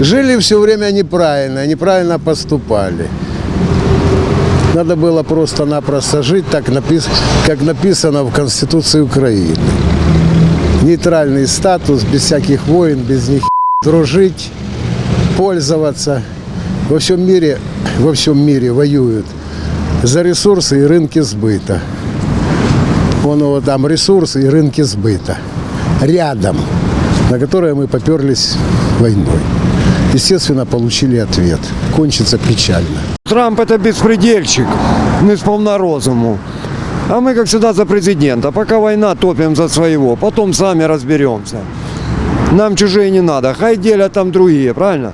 Жили все время неправильно, неправильно поступали. Надо было просто-напросто жить, так как написано в Конституции Украины. Нейтральный статус, без всяких войн, без них дружить, пользоваться. Во всем мире, во всем мире воюют за ресурсы и рынки сбыта. Вон его там ресурсы и рынки сбыта. Рядом, на которые мы поперлись войной. Естественно, получили ответ. Кончится печально. Трамп это беспредельщик, не сповна розуму. А мы, как всегда, за президента. Пока война, топим за своего. Потом сами разберемся. Нам чужие не надо. Хай делят там другие, правильно?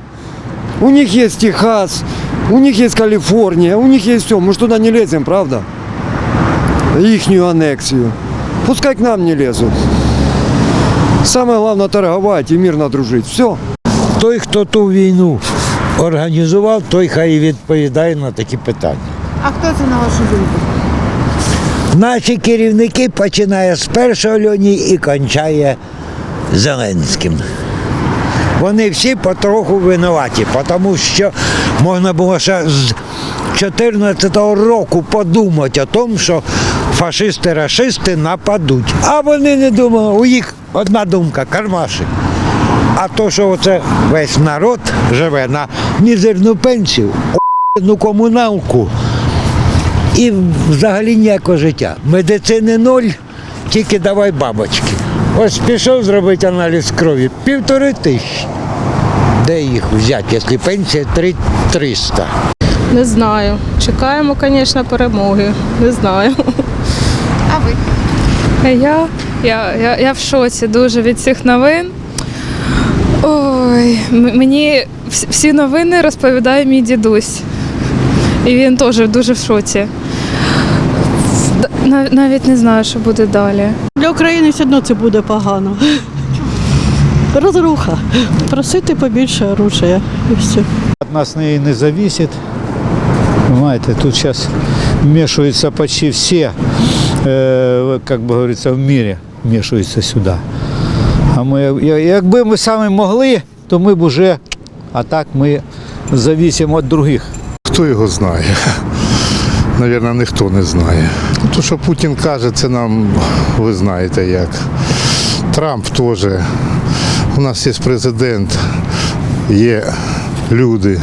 У них есть Техас, у них есть Калифорния, у них есть все. Мы ж туда не лезем, правда? Ихнюю аннексию. Пускай к нам не лезут. Самое главное торговать и мирно дружить. Все. Той, хто ту війну організував, той хай і відповідає на такі питання. А хто це на вашу думку? Наші керівники починає з першого льоні і кончає Зеленським. Вони всі потроху винуваті, тому що можна було ще з 2014 року подумати о тому, що фашисти-рашисти нападуть. А вони не думали, у їх одна думка кармаші. А то, що оце весь народ живе на мізерну пенсію, ну комуналку і взагалі ніякого життя. Медицини ноль, тільки давай бабочки. Ось пішов зробити аналіз крові, півтори тисячі. Де їх взяти, якщо пенсія 300? Не знаю. Чекаємо, звісно, перемоги. Не знаю. А ви? Я, я, я, я в шоці дуже від цих новин. Ой, мені всі новини розповідає мій дідусь. І він теж дуже в шоці. Нав- Навіть не знаю, що буде далі. Для України все одно це буде погано. Розруха. Просити побільше оружия і все. От нас не, не зависит. Понимаете, тут сейчас вмешиваются почти все, э, как бы говорится, в мире вмешиваются сюда. А ми, якби ми самі могли, то ми б уже, а так ми зависимо від других. Хто його знає? Навірно, ніхто не знає. Ну, То, що Путін каже, це нам ви знаєте як. Трамп теж. У нас є президент, є люди.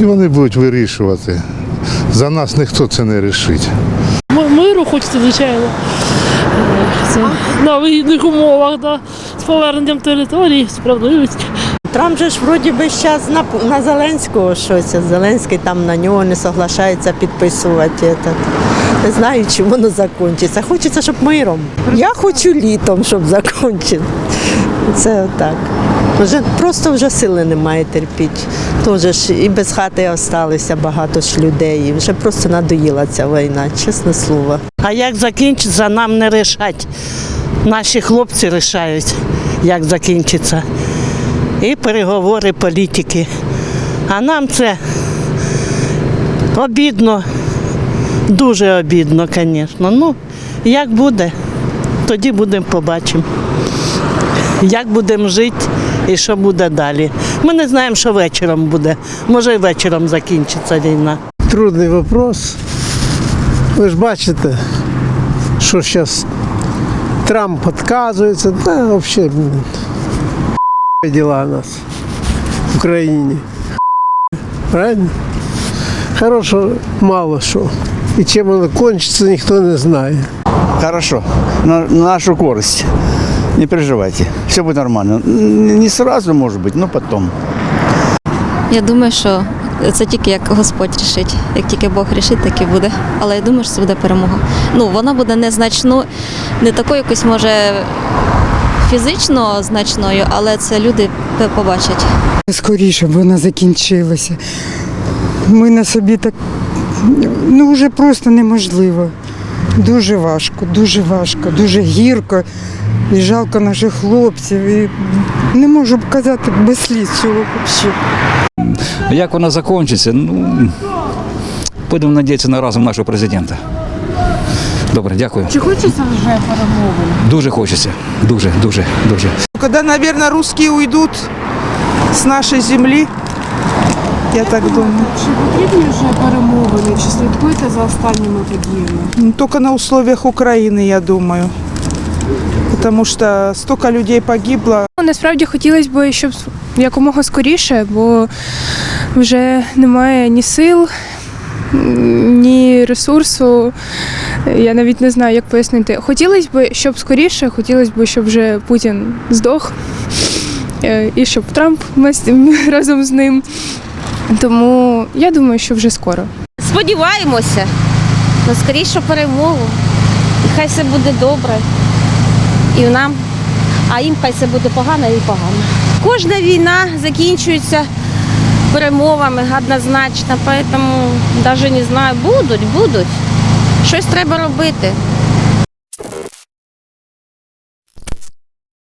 І вони будуть вирішувати. За нас ніхто це не вирішить. Миру хочеться, звичайно. Це на вигідних умовах, да, з поверненням території, справедливості. Трамп же ж вроді би зараз на, на Зеленського щось. Зеленський там на нього не соглашається підписувати. Этот. Не знаю, чим воно закінчиться. Хочеться, щоб миром. Я хочу літом, щоб закінчити. Це так. Вже просто вже сили немає терпіти. Тоже ж і без хати залишилося багато ж людей. І вже просто надоїла ця війна, чесне слово. А як закінчиться, нам не рішать. Наші хлопці рішають, як закінчиться. І переговори політики. А нам це обідно, дуже обідно, звісно. Ну, як буде, тоді будемо побачимо. Як будемо жити і що буде далі. Ми не знаємо, що вечором буде. Може, і вечором закінчиться війна. Трудний вопрос. Ви ж бачите, що зараз Трамп відказується. Та взагалі діла у нас в Україні. Правильно? Хорошого мало що. І чим воно кончиться, ніхто не знає. Хорошо, на, на нашу користь. Не переживайте, все будет нормально. Не сразу, может быть, но потом. Я думаю, що це тільки як Господь рішить. Як тільки Бог рішить, так і буде. Але я думаю, що це буде перемога. Ну, вона буде незначно, не такою якось може фізично значною, але це люди побачать. Скоріше б вона закінчилася. Ми на собі так ну вже просто неможливо. Дуже важко, дуже важко, дуже гірко. І жалко наших хлопців. І не можу казати без сліз цього взагалі. Як вона закінчиться? Ну, будемо надіятися на разум нашого президента. Добре, дякую. Чи хочеться вже перемоги? Дуже хочеться. Дуже, дуже, дуже. Коли, мабуть, русські уйдуть, с нашей земли. Я так думаю. Чи потрібні вже перемовини? Чи слідкуєте за останніми подіями? Ну, Только на условиях Украины, я думаю. Потому что столько людей погибло. Насправді хотілося б, щоб якомога скоріше, бо вже немає ні сил, ні ресурсу. Я навіть не знаю, як пояснити. Хотілося б, щоб скоріше, хотілося б, щоб вже Путін здох, е, і щоб Трамп вместе- разом з ним. Тому я думаю, що вже скоро. Сподіваємося на скорішу перемогу. І хай все буде добре. І нам, а їм хай це буде погано і погано. Кожна війна закінчується перемовами однозначно, тому навіть не знаю, будуть, будуть. Щось треба робити.